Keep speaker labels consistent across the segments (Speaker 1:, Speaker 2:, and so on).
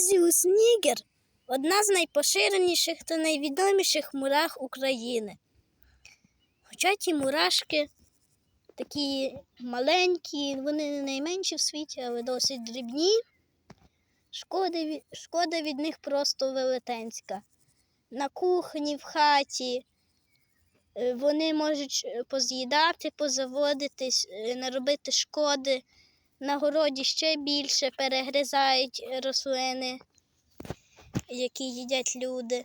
Speaker 1: Зіус нігер одна з найпоширеніших та найвідоміших мурах України. Хоча ті мурашки такі маленькі, вони не найменші в світі, але досить дрібні. Шкода від, шкода від них просто велетенська. На кухні, в хаті е, вони можуть поз'їдати, позаводитись, е, наробити шкоди. На городі ще більше перегризають рослини, які їдять люди.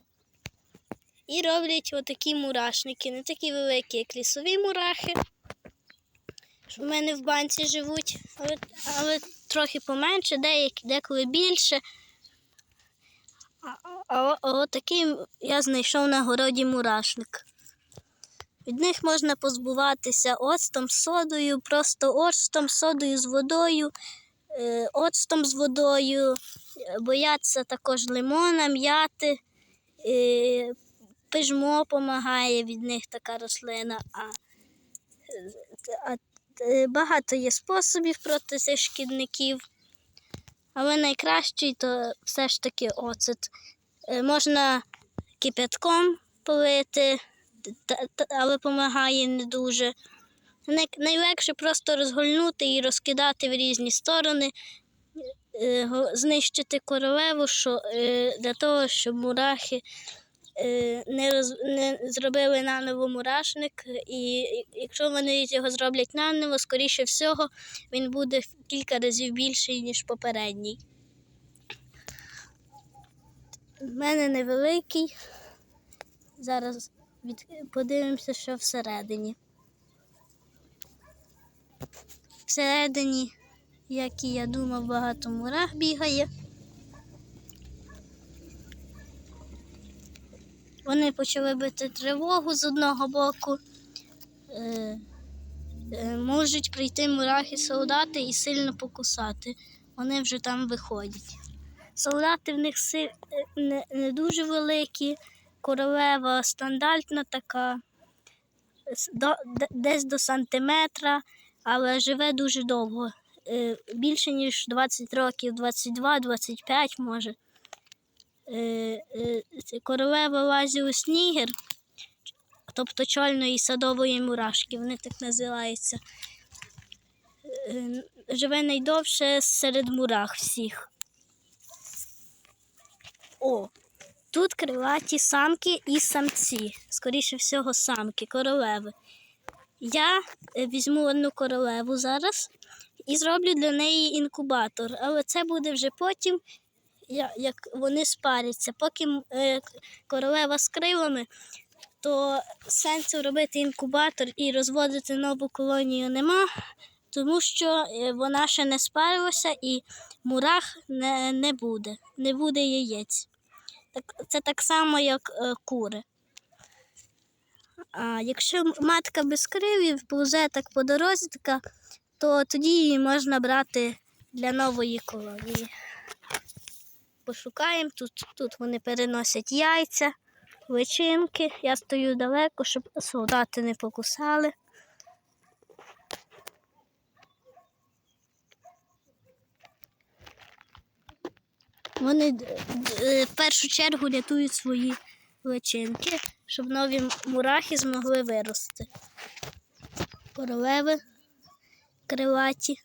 Speaker 1: І роблять отакі мурашники, не такі великі, як лісові мурахи. В мене в банці живуть, але, але трохи поменше, деякі, деколи більше. А, а, а отакий я знайшов на городі мурашник. Від них можна позбуватися оцтом, з содою, просто оцтом, содою з водою, е, оцтом з водою, е, бояться також лимона, м'яти, е, пижмо допомагає від них така рослина. А, а, багато є способів проти цих шкідників, але найкращий то все ж таки оцет. Можна кипятком полити але допомагає не дуже. Найлегше просто розгольнути і розкидати в різні сторони, е, знищити королеву що, е, для того, щоб мурахи е, не, роз, не зробили наново мурашник. І якщо вони його зроблять наново, скоріше всього, він буде в кілька разів більший, ніж попередній. У мене невеликий. Зараз. Подивимося, що всередині. Всередині, як і я думав, багато мурах бігає. Вони почали бити тривогу з одного боку. Е, е, можуть прийти мурахи солдати і сильно покусати. Вони вже там виходять. Солдати в них си- е, не, не дуже великі, королева стандартна така, до, десь до сантиметра, але живе дуже довго. Е, Більше ніж 20 років, 22-25 може. Е, е, Королева Лазіус Нігер, тобто чольної садової мурашки, вони так називаються. Живе найдовше серед мурах всіх. О, Тут крилаті самки і самці, скоріше всього, самки, королеви. Я е, візьму одну королеву зараз і зроблю для неї інкубатор, але це буде вже потім, як вони спаряться. Поки е, королева з крилами, то сенсу робити інкубатор і розводити нову колонію нема, тому що е, вона ще не спарилася і мурах не, не буде, не буде яєць. Це так само, як е, кури. А якщо матка без кривів повзе так по дорозі, така, то тоді її можна брати для нової колонії. Пошукаємо, тут, тут вони переносять яйця, личинки. Я стою далеко, щоб солдати не покусали. Вони д- д- в першу чергу рятують свої личинки, щоб нові мурахи змогли вирости. Королеви крилаті.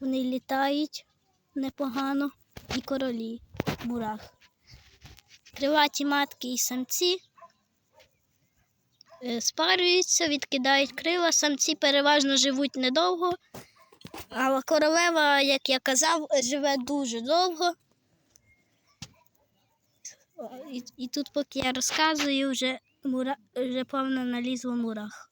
Speaker 1: Вони літають непогано і королі мурах. Крилаті матки і самці е, спарюються, відкидають крила. Самці переважно живуть недовго, а королева, як я казав, живе дуже довго. І, і тут, поки я розказую, вже, мура, вже повно налізло мурах.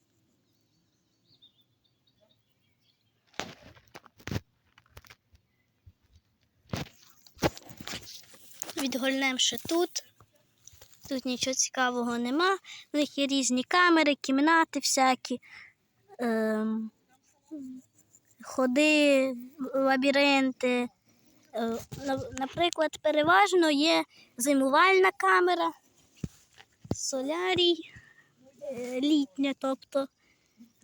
Speaker 1: Відгольнемо ще тут. Тут нічого цікавого нема. У них є різні камери, кімнати всякі, ем, ходи, лабіринти. Е, Наприклад, переважно є зимувальна камера, солярій, е, літня, тобто,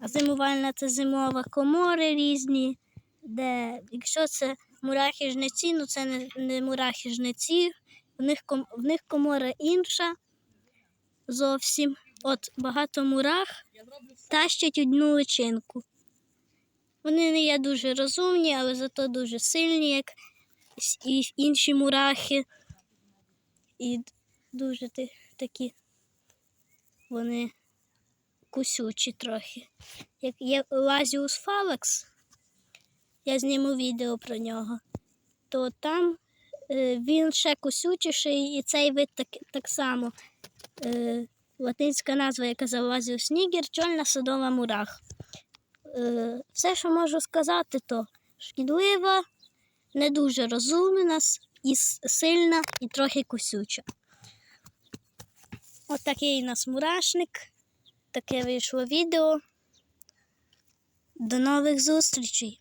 Speaker 1: а зимувальна це зимова комори різні, де якщо це мурахи жниці, ну це не, не мурахи жниці, в них, ком- в них комора інша зовсім. От багато мурах тащать одну личинку. Вони не є дуже розумні, але зато дуже сильні, як і інші мурахи. І дуже такі вони кусючі трохи. Як є Лазіус фалакс, я зніму відео про нього, то там е, він ще кусючіший, і цей вид так, так само. Е, латинська назва, яка казав Лазіус нігер, чольна садова мурах. Е, все, що можу сказати, то шкідлива, не дуже розумна, і сильна, і трохи кусюча. От такий у нас мурашник. Таке вийшло відео. До нових зустрічей!